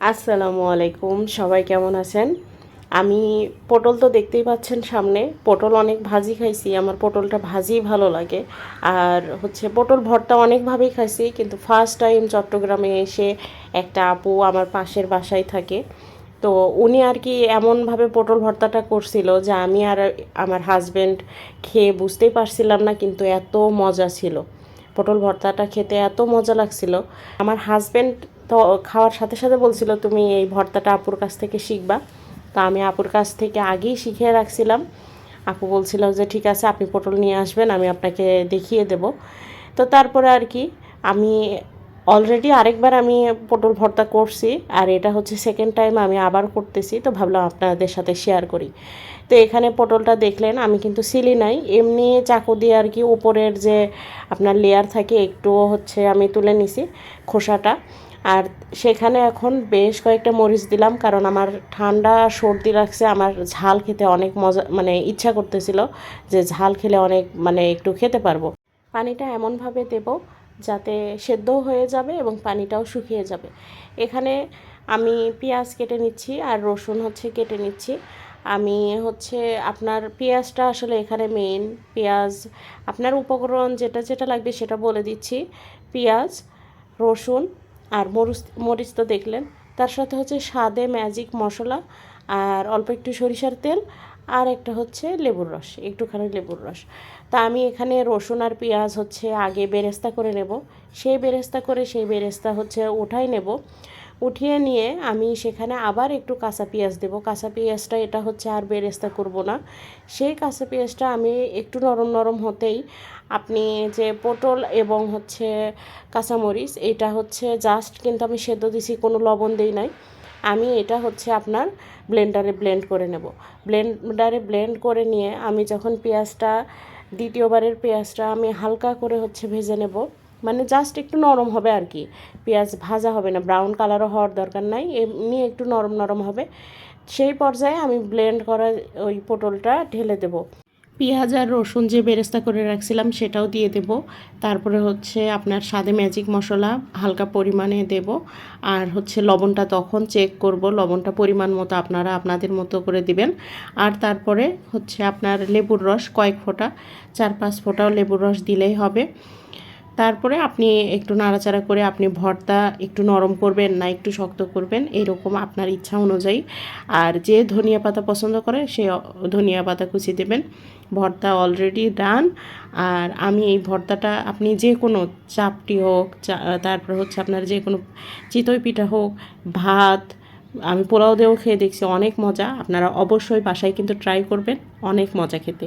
আসসালামু আলাইকুম, সবাই কেমন আছেন? আমি পটল তো দেখতেই পাচ্ছেন সামনে। পটল অনেক ভাজি খাইছি, আমার পটলটা ভাজি ভালো লাগে। আর হচ্ছে পটল ভর্তা অনেকভাবেই খাইছি, কিন্তু ফার্স্ট টাইম চট্টগ্রামে এসে একটা আপু আমার পাশের বাসায় থাকে। তো উনি আর কি এমনভাবে পটল ভর্তাটা করছিল যে আমি আর আমার হাজব্যান্ড খেয়ে বুঝতেই পারছিলাম না, কিন্তু এত মজা ছিল। পটল ভর্তাটা খেতে এত মজা লাগছিল। আমার হাজব্যান্ড তো খাওয়ার সাথে সাথে বলছিল, তুমি এই ভর্তাটা আপুর কাছ থেকে শিখবা। তো আমি আপুর কাছ থেকে আগেই শিখে রাখছিলাম। আপু বলছিল যে, ঠিক আছে, আপনি পটল নিয়ে আসবেন, আমি আপনাকে দেখিয়ে দেব। তো তারপরে আর কি, আমি অলরেডি আরেকবার আমি পটল ভর্তা করছি, আর এটা হচ্ছে সেকেন্ড টাইম আমি আবার করতেছি। তো ভাবলাম আপনাদের সাথে শেয়ার করি। তো এখানে পটলটা দেখলেন, আমি কিন্তু সিলি নাই। এমনি চাকু দিয়ে আর কি উপরের যে আপনার লেয়ার থাকে একটু হচ্ছে আমি তুলে নিছি খোসাটা। আর সেখানে এখন বেশ কয়েকটা মরিচ দিলাম, কারণ আমার ঠান্ডা সর্দি লাগছে, আমার ঝাল খেতে অনেক মজা মানে ইচ্ছা করতেছিল যে ঝাল খেলে অনেক মানে একটু খেতে পারব। পানিটা এমনভাবে দেব যাতে সেদ্ধ হয়ে যাবে এবং পানিটাও শুকিয়ে যাবে। এখানে আমি পেঁয়াজ কেটে নিচ্ছি আর রসুন হচ্ছে কেটে নিচ্ছি। আমি হচ্ছে আপনার পেঁয়াজটা আসলে এখানে মেন পেঁয়াজ, আপনার উপকরণ যেটা যেটা লাগবে সেটা বলে দিচ্ছি। পেঁয়াজ, রসুন আর মরিচ মরিচ তো দেখলেন। তার সাথে হচ্ছে স্বাদে ম্যাজিক মশলা আর অল্প একটু সরিষার তেল আর একটা হচ্ছে লেবুর রস, একটুখানি লেবুর রস। তা আমি এখানে রসুন আর পেঁয়াজ হচ্ছে আগে বেরেস্তা করে নেব। সেই বেরেস্তা করে সেই বেরেস্তা হচ্ছে ওঠাই নেব। উঠিয়ে নিয়ে আমি সেখানে আবার একটু কাঁচা পেঁয়াজ দেব। কাঁচা পেঁয়াজটা, এটা হচ্ছে আর বেরেস্তা করব না। সেই কাঁচা পেঁয়াজটা আমি একটু নরম নরম হতেই আপনি যে পটল এবং হচ্ছে কাঁচামরিচ, এটা হচ্ছে জাস্ট কিন্তু আমি সেদ্ধ দিছি, কোনো লবণ দিই নাই। আমি এটা হচ্ছে আপনার ব্লেন্ডারে ব্লেন্ড করে নেব। ব্লেন্ডারে ব্লেন্ড করে নিয়ে আমি যখন পেঁয়াজটা, দ্বিতীয়বারের পেঁয়াজটা আমি হালকা করে হচ্ছে ভেজে নেব। মানে জাস্ট একটু নরম হবে আর কি পেঁয়াজ ভাজা হবে না ব্রাউন কালারও হওয়ার দরকার নাই, এমনি একটু নরম নরম হবে। সেই পর্যায়ে আমি ব্লেন্ড করা ওই পটলটা ঢেলে দেব। পেঁয়াজ আর রসুন যে বেরেস্তা করে রাখছিলাম সেটাও দিয়ে দেব। তারপরে হচ্ছে আপনার স্বাদে ম্যাজিক মশলা হালকা পরিমাণে দেব। আর হচ্ছে লবণটা তখন চেক করব, লবণটা পরিমাণ মতো আপনারা আপনাদের মতো করে দিবেন। আর তারপরে হচ্ছে আপনার লেবুর রস কয়েক ফোঁটা, চার পাঁচ ফোঁটাও লেবুর রস দিলেই হবে। তারপরে আপনি একটু নাড়াচাড়া করে আপনি ভর্তা একটু নরম করবেন না একটু শক্ত করবেন, এরকম আপনার ইচ্ছা অনুযায়ী। আর যে ধনিয়া পাতা পছন্দ করে সে ধনিয়া পাতা কুচি দেবেন। ভর্তা অলরেডি ডান আর আমি এই ভর্তাটা আপনি যে কোনো চাপটি হোক তারপর হচ্ছে আপনার যে কোনো চিতই পিঠা হোক, ভাত, আমি পোলাও দিয়েও খেয়ে দেখছি অনেক মজা। আপনারা অবশ্যই বাসায় কিন্তু ট্রাই করবেন, অনেক মজা খেতে।